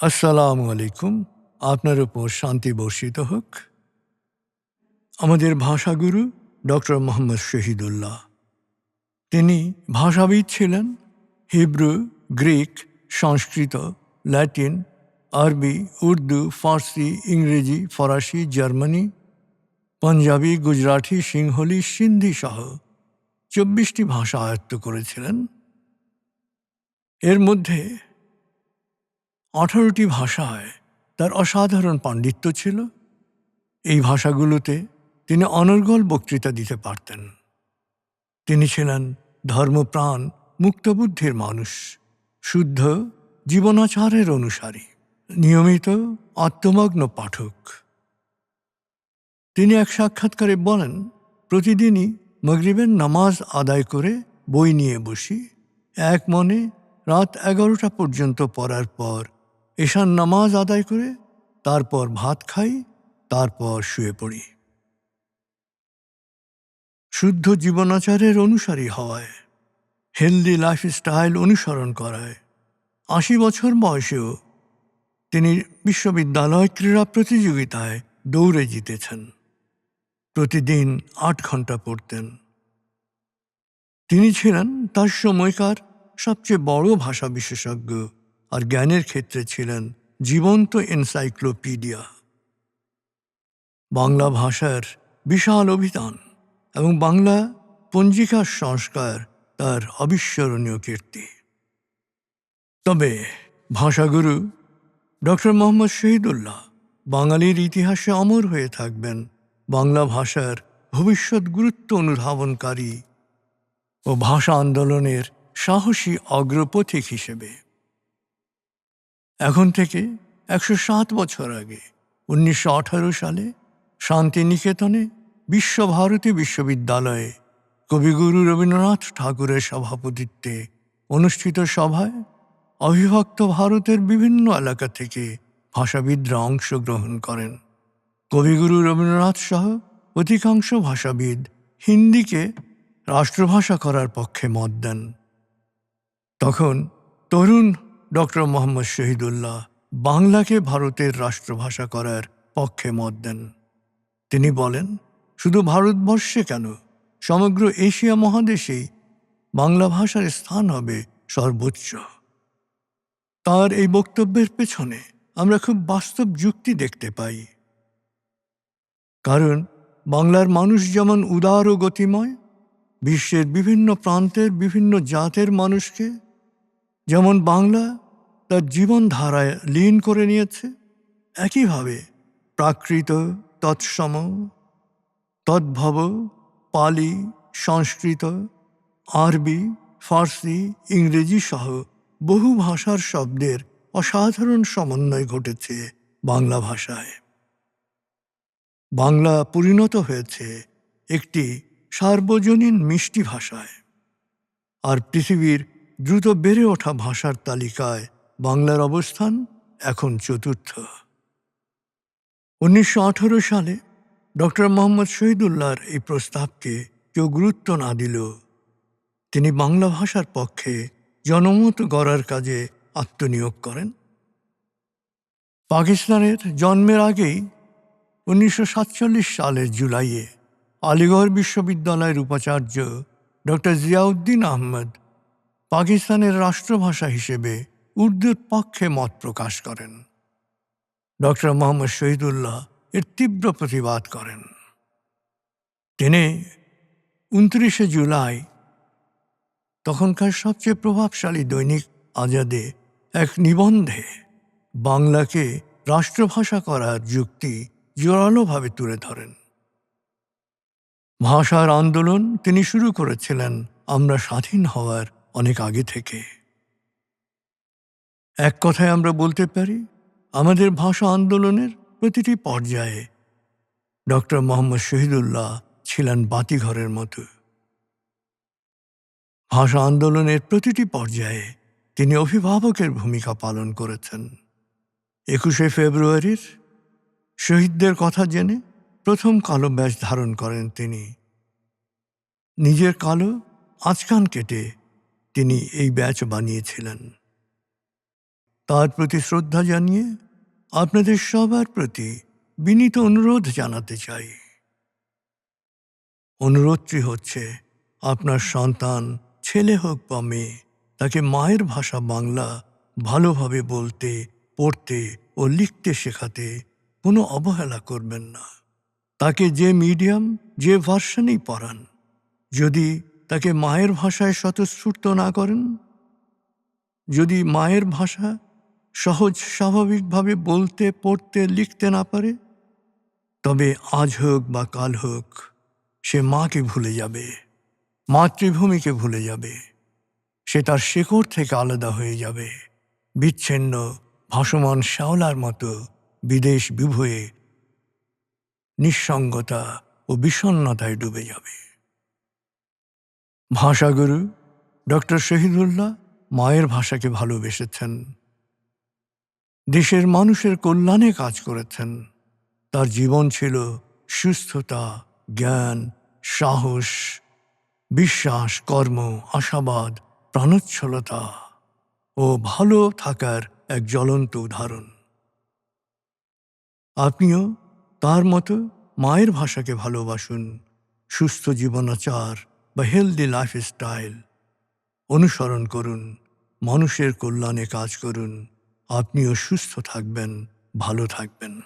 আসসালামু আলাইকুম। আপনার উপর শান্তি বর্ষিত হোক। আমাদের ভাষাগুরু ডক্টর মোহাম্মদ শহীদুল্লাহ। তিনি ভাষাবিদ ছিলেন, হিব্রু, গ্রিক, সংস্কৃত, ল্যাটিন, আরবি, উর্দু, ফার্সি, ইংরেজি, ফরাসি, জার্মানি, পাঞ্জাবি, গুজরাটি, সিংহলি, সিন্ধি সহ চব্বিশটি ভাষা আয়ত্ত করেছিলেন। এর মধ্যে আঠারোটি ভাষায় তার অসাধারণ পাণ্ডিত্য ছিল। এই ভাষাগুলোতে তিনি অনর্গল বক্তৃতা দিতে পারতেন। তিনি ছিলেন ধর্মপ্রাণ, মুক্তবুদ্ধির মানুষ, শুদ্ধ, জীবনাচারের অনুসারী, নিয়মিত আত্মমগ্ন পাঠক। তিনি এক সাক্ষাৎকারে বলেন, প্রতিদিনই মগরিবের নামাজ আদায় করে বই নিয়ে বসি। এক মনে রাত এগারোটা পর্যন্ত পড়ার পর এশান নামাজ আদায় করে, তারপর ভাত খাই, তারপর শুয়ে পড়ি। শুদ্ধ জীবনাচারের অনুসারী হওয়ায়, হেলদি লাইফস্টাইল অনুসরণ করায়, আশি বছর বয়সেও তিনি বিশ্ববিদ্যালয় ক্রীড়া প্রতিযোগিতায় দৌড়ে জিতেছেন। প্রতিদিন আট ঘণ্টা পড়তেন। তিনি ছিলেন তার সময়কার সবচেয়ে বড় ভাষা বিশেষজ্ঞ আর জ্ঞানের ক্ষেত্রে ছিলেন জীবন্ত এনসাইক্লোপিডিয়া। বাংলা ভাষার বিশাল অভিধান এবং বাংলা পঞ্জিকার সংস্কার তার অবিস্মরণীয় কীর্তি। তবে ভাষাগুরু ডক্টর মোহাম্মদ শহীদুল্লাহ বাঙালির ইতিহাসে অমর হয়ে থাকবেন বাংলা ভাষার ভবিষ্যৎ গুরুত্ব অনুধাবনকারী ও ভাষা আন্দোলনের সাহসী অগ্রপথিক হিসেবে। এখন থেকে একশো সাত বছর আগে, উনিশশো আঠারো সালে শান্তিনিকেতনে বিশ্বভারতী বিশ্ববিদ্যালয়ে কবিগুরু রবীন্দ্রনাথ ঠাকুরের সভাপতিত্বে অনুষ্ঠিত সভায় অবিভক্ত ভারতের বিভিন্ন এলাকা থেকে ভাষাবিদরা অংশগ্রহণ করেন। কবিগুরু রবীন্দ্রনাথ সহ অধিকাংশ ভাষাবিদ হিন্দিকে রাষ্ট্রভাষা করার পক্ষে মত দেন। তখন তরুণ ডক্টর মোহাম্মদ শহীদুল্লাহ বাংলাকে ভারতের রাষ্ট্রভাষা করার পক্ষে মত দেন। তিনি বলেন, শুধু ভারতবর্ষে কেন? সমগ্র এশিয়া মহাদেশেই বাংলা ভাষার স্থান হবে সর্বোচ্চ। তার এই বক্তব্যের পেছনে আমরা খুব বাস্তব যুক্তি দেখতে পাই। কারণ বাংলার মানুষ যেমন উদার ও গতিময়, বিশ্বের বিভিন্ন প্রান্তের বিভিন্ন জাতের মানুষকে যেমন বাংলা তার জীবনধারায় লীন করে নিয়েছে, একইভাবে প্রাকৃত তৎসম, তদ্ভব, পালি, সংস্কৃত, আরবি, ফার্সি, ইংরেজি সহ বহু ভাষার শব্দের অসাধারণ সমন্বয় ঘটেছে বাংলা ভাষায়। বাংলা পরিণত হয়েছে একটি সার্বজনীন মিষ্টি ভাষায়। আর পৃথিবীর দ্রুত বেড়ে ওঠা ভাষার তালিকায় বাংলার অবস্থান এখন চতুর্থ। উনিশশো আঠেরো সালে ডক্টর মোহাম্মদ শহীদুল্লাহর এই প্রস্তাবকে কেউ গুরুত্ব না দিল। তিনি বাংলা ভাষার পক্ষে জনমত গড়ার কাজে আত্মনিয়োগ করেন। পাকিস্তানের জন্মের আগেই উনিশশো সাতচল্লিশ সালের জুলাইয়ে আলিগড় বিশ্ববিদ্যালয়ের উপাচার্য ডক্টর জিয়াউদ্দিন আহমদ পাকিস্তানের রাষ্ট্রভাষা হিসেবে উর্দুর পক্ষে মত প্রকাশ করেন। ডক্টর মোহাম্মদ শহীদুল্লাহ এর তীব্র প্রতিবাদ করেন। তিনি উনত্রিশে জুলাই তখনকার সবচেয়ে প্রভাবশালী দৈনিক আজাদে এক নিবন্ধে বাংলাকে রাষ্ট্রভাষা করার যুক্তি জোরালোভাবে তুলে ধরেন। ভাষার আন্দোলন তিনি শুরু করেছিলেন আমরা স্বাধীন হওয়ার অনেক আগে থেকে। এক কথায় আমরা বলতে পারি, আমাদের ভাষা আন্দোলনের প্রতিটি পর্যায়ে ডক্টর মোহাম্মদ শহীদুল্লাহ ছিলেন বাতিঘরের মতো। ভাষা আন্দোলনের প্রতিটি পর্যায়ে তিনি অভিভাবকের ভূমিকা পালন করেছেন। একুশে ফেব্রুয়ারির শহীদদের কথা জেনে প্রথম কালো ব্যাস ধারণ করেন তিনি। নিজের কালো আচকান কেটে তিনি এই ব্যাচ বানিয়েছিলেন। তার প্রতি শ্রদ্ধা জানিয়ে আপনাদের সবার প্রতি বিনীত অনুরোধ জানাতে চাই। অনুরোধটি হচ্ছে, আপনার সন্তান, ছেলে হোক বা মেয়ে, তাকে মায়ের ভাষা বাংলা ভালোভাবে বলতে, পড়তে ও লিখতে শেখাতে কোনো অবহেলা করবেন না। তাকে যে মিডিয়াম, যে ভার্সনেই পড়ান। যদি তাকে মায়ের ভাষায় স্বতঃস্ফূর্ত না করেন? যদি মায়ের ভাষা সহজ স্বাভাবিকভাবে বলতে, পড়তে, লিখতে না পারে, তবে আজ হোক বা কাল হোক, সে মাকে ভুলে যাবে, মাতৃভূমিকে ভুলে যাবে, সে তার শেকড় থেকে আলাদা হয়ে যাবে, বিচ্ছিন্ন, ভাসমান শ্যাওলার মতো বিদেশ বিভয়ে, নিঃসঙ্গতা ও বিষণ্ণতায় ডুবে যাবে। ভাষাগুরু ডক্টর শহীদুল্লাহ মায়ের ভাষাকে ভালোবেসেছেন। দেশের মানুষের কল্যাণে কাজ করেছেন। তার জীবন ছিল সুস্থতা, জ্ঞান, সাহস, বিশ্বাস, কর্ম, আশাবাদ, প্রাণোচ্ছলতা ও ভালো থাকার এক জ্বলন্ত উদাহরণ। আপনিও তার মতো মায়ের ভাষাকে ভালোবাসুন। সুস্থ জীবনাচার বা হেলদি লাইফস্টাইল অনুসরণ করুন মানুষের কল্যাণে কাজ করুন আপনিও সুস্থ থাকবেন ভালো থাকবেন।